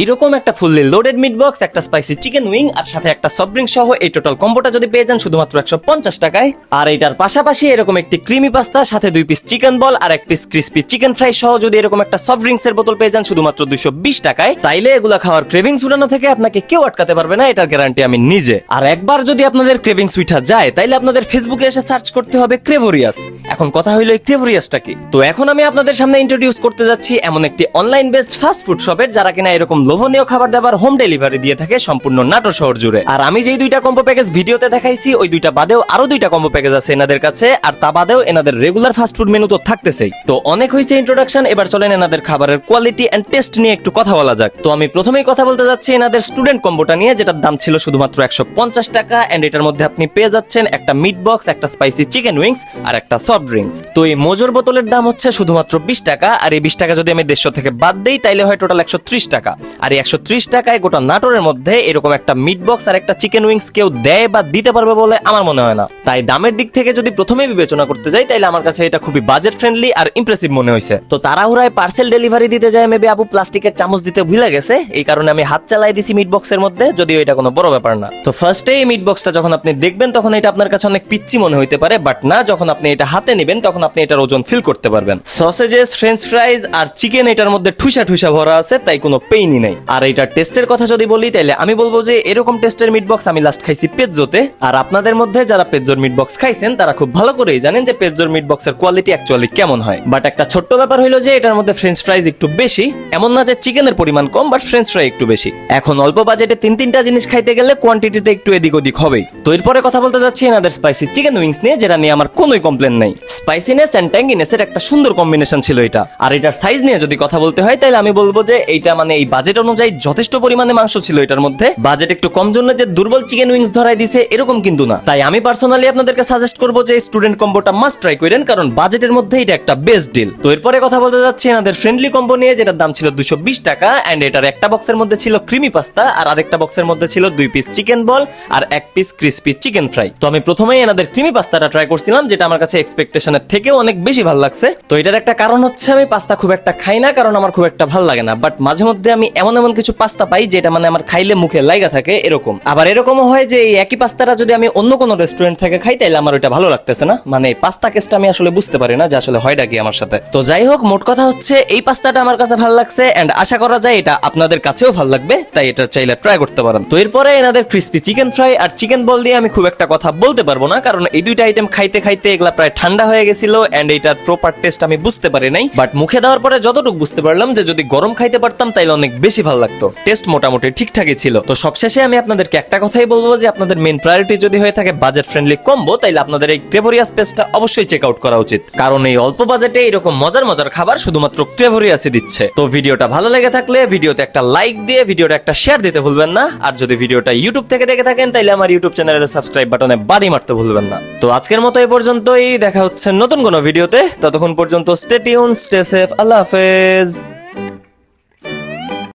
এইরকম একটা fully loaded meat box একটা স্পাইসি চিকেন উইং আর সাথে একটা সফট ড্রিঙ্ক সহ এই টোটাল কম্বোটা যদি পেয়ে যান শুধুমাত্র একশো পঞ্চাশ টাকায়। আর এটার পাশাপাশি এরকম একটি ক্রিমি পাস্তা সাথে দুই পিস চিকেন বল আর এক পিস ক্রিস্পি চিকেন ফ্রাই সহ যদি এরকম একটা সফট ড্রিঙ্কস এর বোতল পেয়ে যান শুধুমাত্র দুইশো বিশ টাকায়, তাইলে এগুলা খাওয়ার ক্রেভিং উঠানো থেকে আপনাকে কেউ আটকাতে পারবে না, এটার গ্যারান্টি আমি নিজে। আর একবার যদি আপনাদের ক্রেভিং সুইটা যায়, তাইলে আপনাদের ফেসবুকে এসে সার্চ করতে হবে ক্রেভোরিয়াস এখন কথা হইল এই ক্রেভোরিয়াসটা কি? তো এখন আমি আপনাদের সামনে ইন্ট্রোডিউস করতে যাচ্ছি এমন একটি অনলাইন বেসড ফাস্ট ফুড শপের যারা কিনা এরকম লোভনীয় খাবার দাবার হোম ডেলিভারি দিয়ে থাকে সম্পূর্ণ নাটোর শহর জুড়ে। আর আমি যেই দুইটা কম্বো প্যাকেজ ভিডিওতে দেখাইছি, ওই দুইটা বাদেও আরও দুইটা কম্বো প্যাকেজ আছে এনাদের কাছে, আর তা বাদেও এনাদের রেগুলার ফাস্ট ফুড মেনু তো থাকতেছেই। তো অনেক হয়েছে ইন্ট্রোডাকশন এবার চলেন এনাদের খাবারের কোয়ালিটি এন্ড টেস্ট নিয়ে একটু কথা বলা যাক। তো আমি প্রথমেই কথা বলতে যাচ্ছি এনাদের স্টুডেন্ট কম্বোটা নিয়ে, যেটার দাম ছিল শুধুমাত্র একশো পঞ্চাশ টাকা এন্ড এটার মধ্যে আপনি পেয়ে যাচ্ছেন একটা মিট বক্স একটা স্পাইসি চিকেন উইংস আর একটা সফট ড্রিঙ্কস তো এই মোজোর বোতলের দাম হচ্ছে শুধুমাত্র বিশ টাকা, আর এই বিশ টাকা যদি আমি দেড়শো থেকে বাদ দেই, তাইলে হয় টোটাল একশো ত্রিশ টাকা। আর একশো ত্রিশ টাকায় গোটা নাটোরের মধ্যে এরকম একটা মিট বক্স আর একটা চিকেন উইংস কেউ দেয় বা দিতে পারবে বলে আমার মনে হয় না। তাই দামের দিক থেকে যদি প্রথমে বিবেচনা করতে যাই, তাইলে আমার কাছে এটা খুবই বাজেট ফ্রেন্ডলি আর ইমপ্রেসিভ মনে হয়েছে। তো তাড়াহুড়ায় পার্সেল ডেলিভারি দিতে যায় মেবি আপু প্লাস্টিকের চামচ দিতে ভুলে গেছে, এই কারণে আমি হাত চালাই দিছি মিট বক্সের মধ্যে, যদিও এটা কোনো বড় ব্যাপার না। তো ফার্স্টে এই মিট বক্সটা যখন আপনি দেখবেন, তখন এটা আপনার কাছে অনেক পিচ্ছি মনে হইতে পারে বাট না, যখন আপনি এটা হাতে নেবেন, তখন আপনি এটার ওজন ফিল করতে পারবেন। সসেজেস ফ্রেঞ্চ ফ্রাইজ আর চিকেন এটার মধ্যে ঠুসা ঠুসা ভরা আছে, তাই কোনো পেইনই নাই। আর এটার টেস্টের কথা যদি বলি তাহলে আমি বলব যে এরকম টেস্টের মিট বক্স আমি লাস্ট খাইছি পেজোতে আর আপনাদের মধ্যে যারা পেজোর মিট বক্স খাইছেন, তারা খুব ভালো করেই জানেন যে পেজোর মিট বক্সের কোয়ালিটি অ্যাকচুয়ালি কেমন হয়। বাট একটা ছোট্ট ব্যাপার হলো যে এটার মধ্যে ফ্রেঞ্চ ফ্রাইজ একটু বেশি। এমন না যে চিকেনের পরিমাণ কম বাট ফ্রেঞ্চ ফ্রাই একটু বেশি। এখন অল্প বাজেটে তিন তিনটা জিনিস খাইতে গেলে কোয়ান্টিটিতে একটু এদিক ওদিক হবেই। তো এরপরে কথা বলতে যাচ্ছি এনাদের স্পাইসি চিকেন উইংস নিয়ে, যেটা নিয়ে আমার কোনোই কমপ্লেন নাই। স্পাইসিনেস এন্ড ট্যাঙ্গিনেসের একটা সুন্দর কম্বিনেশন ছিল এটা। আর এটার সাইজ নিয়ে যদি কথা বলতে হয় তাহলে আমি বলব যে এইটা মানে এই বাজেট অনুযায়ী যথেষ্ট পরিমাণে মাংস ছিল এটার মধ্যে। বাজেট একটু কম জন্য যে দুর্বল চিকেন উইংস ধরাই দিছে, এরকম কিন্তু না। তাই আমি পার্সোনালি আপনাদেরকে সাজেস্ট করব যে স্টুডেন্ট কম্বোটা মাস্ট ট্রাই করেন, কারণ বাজেটের মধ্যে এটা একটা বেস্ট ডিল তো এরপরে কথা বলতে যাচ্ছি এনাদের ফ্রেন্ডলি কম্বো নিয়ে, যেটার দাম ছিল দুশো টাকা এন্ড এটার একটা বক্সের মধ্যে ছিল ক্রিমি পাস্তা আর আরেকটা বক্সের মধ্যে ছিল দুই পিস চিকেন বল আর এক পিস ক্রিস্পি চিকেন ফ্রাই তো আমি প্রথমেই এনাদের ক্রিমি পাস্তাটা ট্রাই করছিলাম, যেটা আমার কাছে এক্সপেকটেশনের থেকেও অনেক বেশি ভালো লাগছে। তো এটার একটা কারণ হচ্ছে, আমি পাস্তা খুব একটা খাই না, কারণ আমার খুব একটা ভালো লাগে না। বাট মাঝে মধ্যে আমি এমন এমন কিছু পাস্তা পাই যেটা মানে আমার খাইলে মুখে লাইগা থাকে, এরকম। আবার এরকমও হয় যে এই একই পাস্তাটা যদি আমি অন্য কোনো রেস্টুরেন্ট থেকে খাই, তাইলে আমার ওইটা ভালো লাগতেছে না। মানে পাস্তা কেসটা আমি আসলে বুঝতে পারি না যে আসলে হয়টা কি আমার সাথে। তো যাই হোক, মোট কথা হচ্ছে এই পাস্তাটা আমার কাছে ভালো লাগছে এন্ড আশা করা যায় এটা আপনাদের কাছেও ভালো লাগবে, তাই এটা চাইলে ট্রাই করতে পারেন। তো এরপরে এনাদের ক্রিস্পি চিকেন ফ্রাই আর চিকেন বল দিয়ে আমি খুব একটা কথা বলতে পারব না, কারণ এই দুইটা আইটেম খাইতে খাইতে এগুলা প্রায় ঠান্ডা হয়ে গেছিল এন্ড এইটার প্রপার টেস্ট আমি বুঝতে পারি নাই। বাট মুখে দেওয়ার পরে যতটুকু বুঝতে পারলাম যে যদি গরম খাইতে পারতাম, তাইলে অনেক বেশি ভালো লাগতো। টেস্ট মোটামুটি ঠিকঠাকই ছিল। তো সবশেষে আমি আপনাদেরকে একটা কথাই বলব যে, আপনাদের মেন প্রায়োরিটি যদি হয়ে থাকে বাজেট ফ্রেন্ডলি কম্বো তাইলে আপনাদের এই ক্রেভোরিয়াস পেজটা অবশ্যই চেক আউট করা উচিত। কারণ এই অল্প বাজেটে এরকম মজার মজার খাবার শুধুমাত্র ক্রেভোরিয়াসই দিচ্ছে। তো ভিডিওটা ভালো লেগে থাকলে ভিডিওতে একটা লাইক দিয়ে, ভিডিওটা একটা শেয়ার দিতে ভুলবেন না। আর যদি ভিডিওটা ইউটিউব থেকে দেখে থাকেন, তাইলে আমার ইউটিউব চ্যানেলের সাবস্ক্রাইব বাটনে বাড়ি মারতে ভুলবেন না। তো আজকের মতো এই পর্যন্তই। দেখা হচ্ছে নতুন কোনো ভিডিওতে। ততক্ষণ পর্যন্ত স্টে টিউন স্টে সেফ আল্লাহ হাফেজ।